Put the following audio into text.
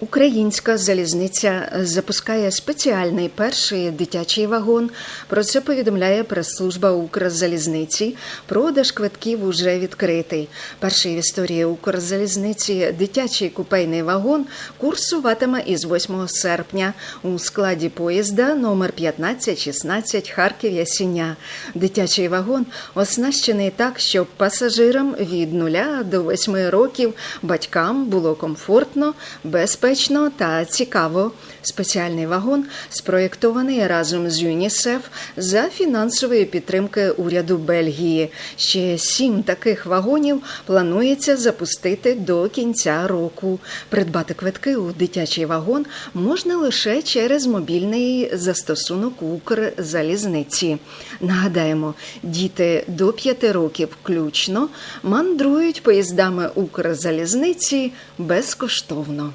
Українська залізниця запускає спеціальний перший дитячий вагон. Про це повідомляє прес-служба Укрзалізниці. Продаж квитків уже відкритий. Перший в історії Укрзалізниці дитячий купейний вагон курсуватиме із 8 серпня у складі поїзда номер 1516 Харків Ясіня. Дитячий вагон оснащений так, щоб пасажирам від 0 до 8 років батькам було комфортно, безпечно та цікаво. Спеціальний вагон спроєктований разом з ЮНІСЕФ за фінансової підтримки уряду Бельгії. Ще сім таких вагонів планується запустити до кінця року. Придбати квитки у дитячий вагон можна лише через мобільний застосунок Укрзалізниці. Нагадаємо, діти до 5 років включно мандрують поїздами Укрзалізниці безкоштовно.